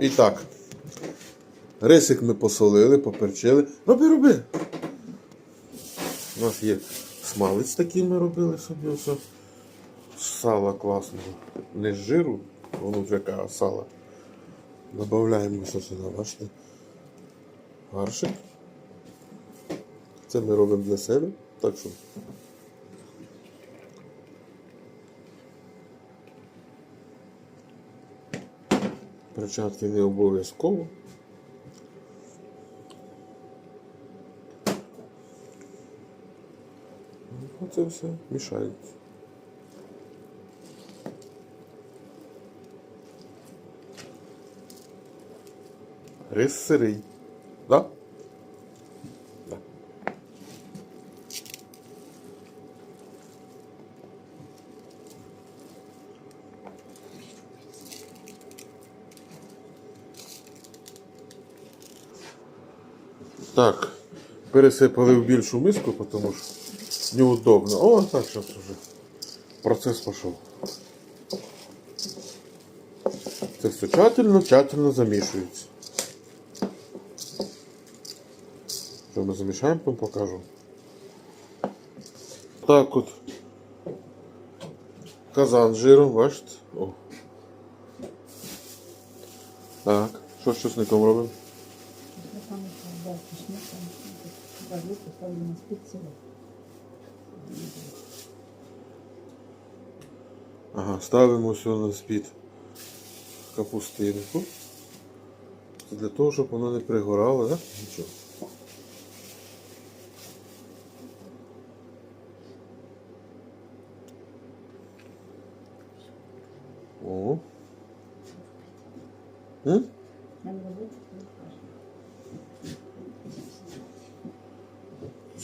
І так. Рисик ми посолили, поперчили. Роби, роби. У нас є смалець такий ми робили собі ось. Сала класного. Не з жиру, воно вже яка сала. Добавляємо все сюди, бачите. Гаршик. Це ми робимо для себе. Так що. Перчатки не обов'язково. Ну, Оце все мішається. Рис сирий. Да. Так, пересипали в більшу миску, тому що неудобно. О, так, зараз вже процес пішов. Це все тщательно, тщательно замішується. Що ми замішаємо, потім покажу. Так от. Казан з жиром, бачите? О. Так, що з чесником робимо? Пішли, там, поставлю на спиці. Ага, ставимо все на спід капустинку. Це для того, щоб воно не пригорало, да? Нічого. О. М? Нам робити, ну,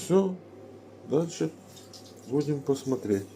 Все. Дальше будем посмотреть.